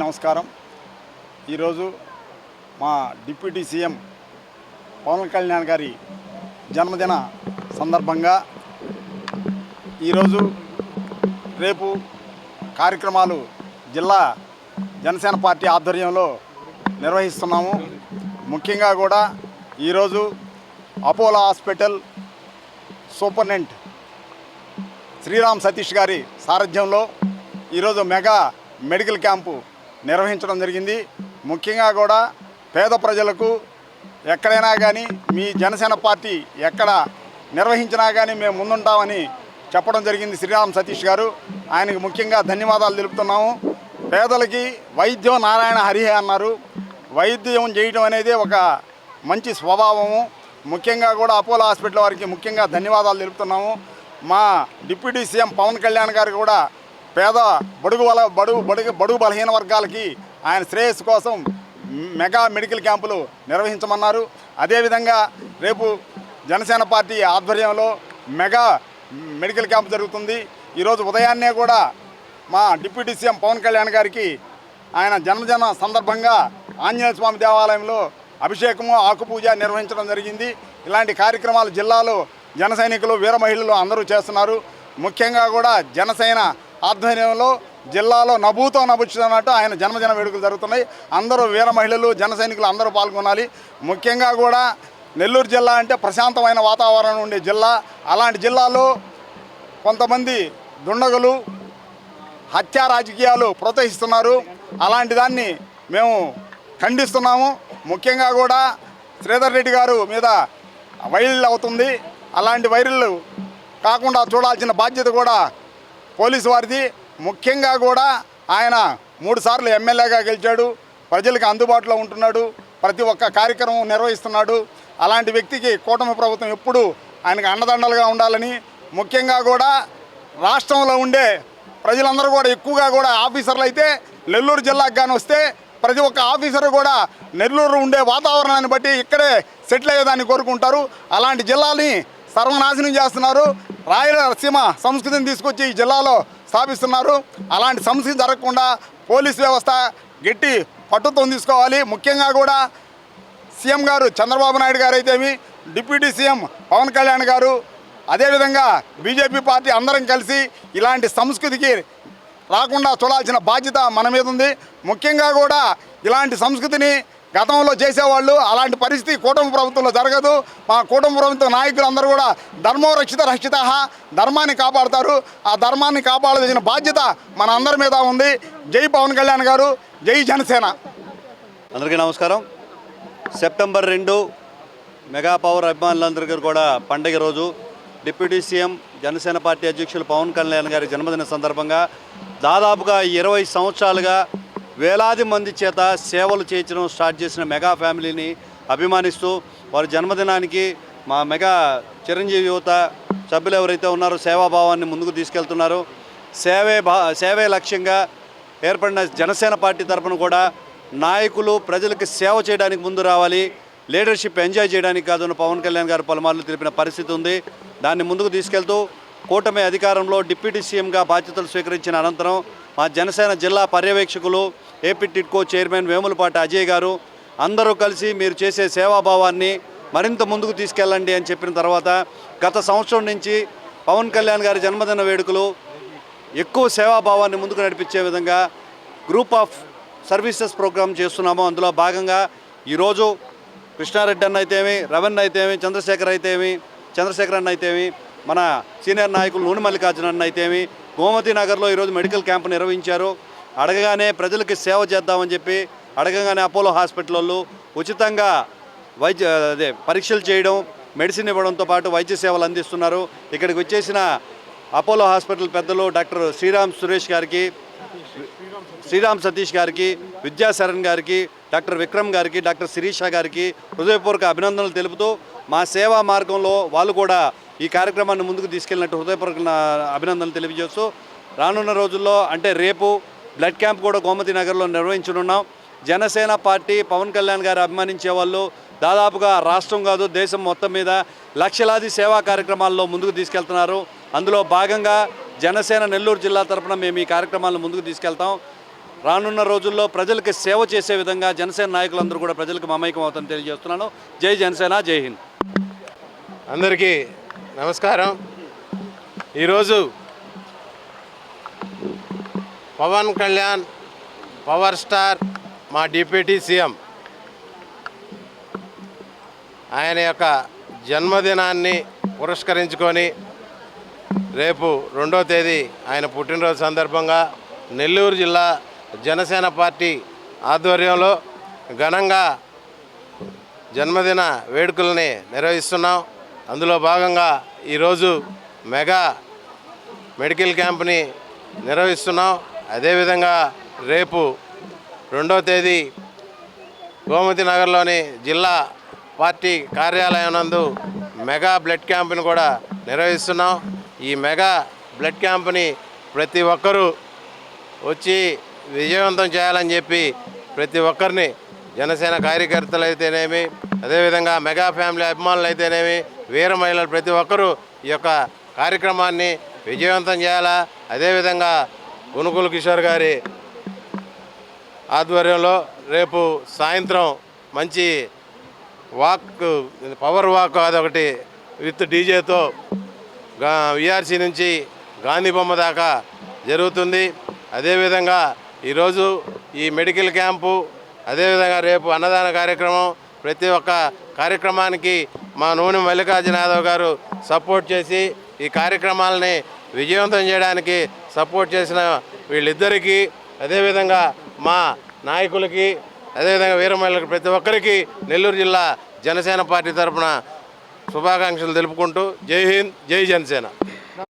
నమస్కారం. ఈరోజు మా డిప్యూటీ సీఎం పవన్ కళ్యాణ్ గారి జన్మదిన సందర్భంగా ఈరోజు రేపు కార్యక్రమాలు జిల్లా జనసేన పార్టీ ఆధ్వర్యంలో నిర్వహిస్తున్నాము. ముఖ్యంగా కూడా ఈరోజు Apollo hospital superintendent Sriram Satish గారి సారథ్యంలో ఈరోజు మెగా మెడికల్ క్యాంపు నిర్వహించడం జరిగింది. ముఖ్యంగా కూడా పేద ప్రజలకు ఎక్కడైనా కానీ మీ జనసేన పార్టీ ఎక్కడ నిర్వహించినా కానీ మేము ముందుంటామని చెప్పడం జరిగింది శ్రీరామ్ సతీష్ గారు. ఆయనకు ముఖ్యంగా ధన్యవాదాలు తెలుపుతున్నాము. పేదలకి వైద్యం నారాయణ హరిహే అన్నారు. వైద్యం చేయడం అనేది ఒక మంచి స్వభావము. ముఖ్యంగా కూడా అపోలో హాస్పిటల్ వారికి ముఖ్యంగా ధన్యవాదాలు తెలుపుతున్నాము. మా డిప్యూటీ సీఎం పవన్ కళ్యాణ్ గారు కూడా పేద బడుగు వల బడుగు బడుగు బడుగు బలహీన వర్గాలకి ఆయన శ్రేయస్సు కోసం మెగా మెడికల్ క్యాంపులు నిర్వహించమన్నారు. అదేవిధంగా రేపు జనసేన పార్టీ ఆధ్వర్యంలో మెగా మెడికల్ క్యాంప్ జరుగుతుంది. ఈరోజు ఉదయాన్నే కూడా మా డిప్యూటీ సీఎం పవన్ కళ్యాణ్ గారికి ఆయన జన్మదిన సందర్భంగా ఆంజనేయ స్వామి దేవాలయంలో అభిషేకము ఆకుపూజ నిర్వహించడం జరిగింది. ఇలాంటి కార్యక్రమాలు జిల్లాలో జన సైనికులు వీర మహిళలు అందరూ చేస్తున్నారు. ముఖ్యంగా కూడా జనసేన ఆధ్వర్యంలో జిల్లాలో నభూతో నభుచ్చుతున్నట్టు ఆయన జన్మదిన వేడుకలు జరుగుతున్నాయి. అందరూ వీర మహిళలు జన సైనికులు అందరూ పాల్గొనాలి. ముఖ్యంగా కూడా నెల్లూరు జిల్లా అంటే ప్రశాంతమైన వాతావరణం ఉండే జిల్లా. అలాంటి జిల్లాలో కొంతమంది దుండగులు హత్యా రాజకీయాలు ప్రోత్సహిస్తున్నారు. అలాంటి దాన్ని మేము ఖండిస్తున్నాము. ముఖ్యంగా కూడా శ్రీధర్ రెడ్డి గారు మీద వైరల్ అవుతుంది. అలాంటి వైరల్ కాకుండా చూడాల్సిన బాధ్యత కూడా పోలీసు వారిది. ముఖ్యంగా కూడా ఆయన మూడుసార్లు ఎమ్మెల్యేగా గెలిచాడు. ప్రజలకు అందుబాటులో ఉంటున్నాడు. ప్రతి ఒక్క కార్యక్రమం నిర్వహిస్తున్నాడు. అలాంటి వ్యక్తికి కూటమి ప్రభుత్వం ఎప్పుడూ ఆయనకు అండదండలుగా ఉండాలని ముఖ్యంగా కూడా రాష్ట్రంలో ఉండే ప్రజలందరూ కూడా ఎక్కువగా కూడా ఆఫీసర్లు అయితే నెల్లూరు జిల్లాకు కానీ వస్తే ప్రతి ఒక్క ఆఫీసర్ కూడా నెల్లూరు ఉండే వాతావరణాన్ని బట్టి ఇక్కడే సెటిల్ అయ్యేదాన్ని కోరుకుంటారు. అలాంటి జిల్లాని సర్వనాశనం చేస్తున్నారు. రాయలసీమ సంస్కృతిని తీసుకొచ్చి ఈ జిల్లాలో స్థాపిస్తున్నారు. అలాంటి సంస్కృతి జరగకుండా పోలీస్ వ్యవస్థ గట్టి పట్టుతో తీసుకోవాలి. ముఖ్యంగా కూడా సీఎం గారు చంద్రబాబు నాయుడు గారు అయితేమి డిప్యూటీ సీఎం పవన్ కళ్యాణ్ గారు అదేవిధంగా బీజేపీ పార్టీ అందరం కలిసి ఇలాంటి సంస్కృతికి రాకుండా చూడాల్సిన బాధ్యత మన మీద ఉంది. ముఖ్యంగా కూడా ఇలాంటి సంస్కృతిని గతంలో చేసేవాళ్ళు అలాంటి పరిస్థితి కూటమి ప్రభుత్వంలో జరగదు. మా కూటమి ప్రభుత్వ నాయకులు అందరూ కూడా ధర్మో రక్షిత రక్షిత ధర్మాన్ని కాపాడుతారు. ఆ ధర్మాన్ని కాపాడాల్సిన బాధ్యత మన అందరి మీద ఉంది. జై పవన్ కళ్యాణ్ గారు జై జనసేన. అందరికీ నమస్కారం. సెప్టెంబర్ రెండు మెగా పవర్ అభిమానులందరికీ కూడా పండగ రోజు డిప్యూటీ సీఎం జనసేన పార్టీ అధ్యక్షులు పవన్ కళ్యాణ్ గారి జన్మదిన సందర్భంగా దాదాపుగా ఇరవై సంవత్సరాలుగా వేలాది మంది చేత సేవలు చేయించడం స్టార్ట్ చేసిన మెగా ఫ్యామిలీని అభిమానిస్తూ వారి జన్మదినానికి మా మెగా చిరంజీవి యువత సభ్యులు ఎవరైతే ఉన్నారో సేవాభావాన్ని ముందుకు తీసుకెళ్తున్నారో. సేవే భా సేవే లక్ష్యంగా ఏర్పడిన జనసేన పార్టీ తరఫున కూడా నాయకులు ప్రజలకు సేవ చేయడానికి ముందు రావాలి. లీడర్షిప్ ఎంజాయ్ చేయడానికి కాదు పవన్ కళ్యాణ్ గారు పలుమార్లు తెలిపిన పరిస్థితి ఉంది. దాన్ని ముందుకు తీసుకెళ్తూ కూటమి అధికారంలో డిప్యూటీ సీఎంగా బాధ్యతలు స్వీకరించిన అనంతరం మా జనసేన జిల్లా పర్యవేక్షకులు ఏపీ టిడ్కో చైర్మన్ వేములపాటి అజయ్ గారు అందరూ కలిసి మీరు చేసే సేవాభావాన్ని మరింత ముందుకు తీసుకెళ్ళండి అని చెప్పిన తర్వాత గత సంవత్సరం నుంచి పవన్ కళ్యాణ్ గారి జన్మదిన వేడుకలు ఎక్కువ సేవాభావాన్ని ముందుకు నడిపించే విధంగా గ్రూప్ ఆఫ్ సర్వీసెస్ ప్రోగ్రామ్ చేస్తున్నాము. అందులో భాగంగా ఈరోజు కృష్ణారెడ్డి అన్న అయితేమి రవణ్ అయితేమి చంద్రశేఖర్ అయితేమి చంద్రశేఖర్ అన్న అయితేమి మన సీనియర్ నాయకులు నూనె మల్లికార్జున అన్న అయితేమి గోమతి నగర్లో ఈరోజు మెడికల్ క్యాంప్ నిర్వహించారు. అడగగానే ప్రజలకి సేవ చేద్దామని చెప్పి అడగగానే అపోలో హాస్పిటల్ వాళ్ళు ఉచితంగా వైద్య అదే పరీక్షలు చేయడం మెడిసిన్ ఇవ్వడంతో పాటు వైద్య సేవలు అందిస్తున్నారు. ఇక్కడికి వచ్చేసిన అపోలో హాస్పిటల్ పెద్దలు డాక్టర్ శ్రీరామ్ సురేష్ గారికి శ్రీరామ్ సతీష్ గారికి విద్యాశరణ్ గారికి డాక్టర్ విక్రమ్ గారికి డాక్టర్ శిరీష గారికి హృదయపూర్వక అభినందనలు తెలుపుతూ మా సేవా మార్గంలో వాళ్ళు కూడా ఈ కార్యక్రమాన్ని ముందుకు తీసుకెళ్ళినట్టు హృదయపూర్వక అభినందనలు తెలియజేస్తూ రానున్న రోజుల్లో అంటే రేపు బ్లడ్ క్యాంప్ కూడా గోమతి నగర్లో నిర్వహించనున్నాం. జనసేన పార్టీ పవన్ కళ్యాణ్ గారు అభిమానించే వాళ్ళు దాదాపుగా రాష్ట్రం కాదు దేశం మొత్తం మీద లక్షలాది సేవా కార్యక్రమాల్లో ముందుకు తీసుకెళ్తున్నారు. అందులో భాగంగా జనసేన నెల్లూరు జిల్లా తరపున మేము ఈ కార్యక్రమాలను ముందుకు తీసుకెళ్తాం. రానున్న రోజుల్లో ప్రజలకు సేవ చేసే విధంగా జనసేన నాయకులందరూ కూడా ప్రజలకు మమైకం అవుతాను తెలియజేస్తున్నాను. జై జనసేన జై హింద్. అందరికీ నమస్కారం. ఈరోజు పవన్ కళ్యాణ్ పవర్ స్టార్ మా డిప్యూటీ సీఎం. ఆయన యొక్క జన్మదినాన్ని పురస్కరించుకొని రేపు రెండో తేదీ ఆయన పుట్టినరోజు సందర్భంగా నెల్లూరు జిల్లా జనసేన పార్టీ ఆధ్వర్యంలో ఘనంగా జన్మదిన వేడుకల్ని నిర్వహిస్తున్నాం. అందులో భాగంగా ఈరోజు మెగా మెడికల్ క్యాంప్ని నిర్వహిస్తున్నాం. అదేవిధంగా రేపు రెండవ తేదీ గోమతి నగర్లోని జిల్లా పార్టీ కార్యాలయం నందు మెగా బ్లడ్ క్యాంప్ని కూడా నిర్వహిస్తున్నాం. ఈ మెగా బ్లడ్ క్యాంప్ని ప్రతి ఒక్కరూ వచ్చి విజయవంతం చేయాలని చెప్పి ప్రతి ఒక్కరిని జనసేన కార్యకర్తలు అయితేనేమి అదేవిధంగా మెగా ఫ్యామిలీ అభిమానులు అయితేనేమి వీర మహిళలు ప్రతి ఒక్కరూ ఈ యొక్క కార్యక్రమాన్ని విజయవంతం చేయాలా? అదేవిధంగా గునుకుల కిషోర్ గారి ఆధ్వర్యంలో రేపు సాయంత్రం మంచి వాక్ పవర్ వాక్ అదొకటి విత్ డీజేతో విఆర్సీ నుంచి గాంధీ బొమ్మ దాకా జరుగుతుంది. అదేవిధంగా ఈరోజు ఈ మెడికల్ క్యాంపు అదేవిధంగా రేపు అన్నదాన కార్యక్రమం ప్రతి ఒక్క కార్యక్రమానికి మా నూనె మల్లికార్జున యాదవ్ గారు సపోర్ట్ చేసి ఈ కార్యక్రమాలని విజయవంతం చేయడానికి సపోర్ట్ చేసిన వీళ్ళిద్దరికీ అదేవిధంగా మా నాయకులకి అదేవిధంగా వీరమహిళలకు ప్రతి ఒక్కరికి నెల్లూరు జిల్లా జనసేన పార్టీ తరఫున శుభాకాంక్షలు తెలుపుకుంటూ జై హింద్ జై జనసేన.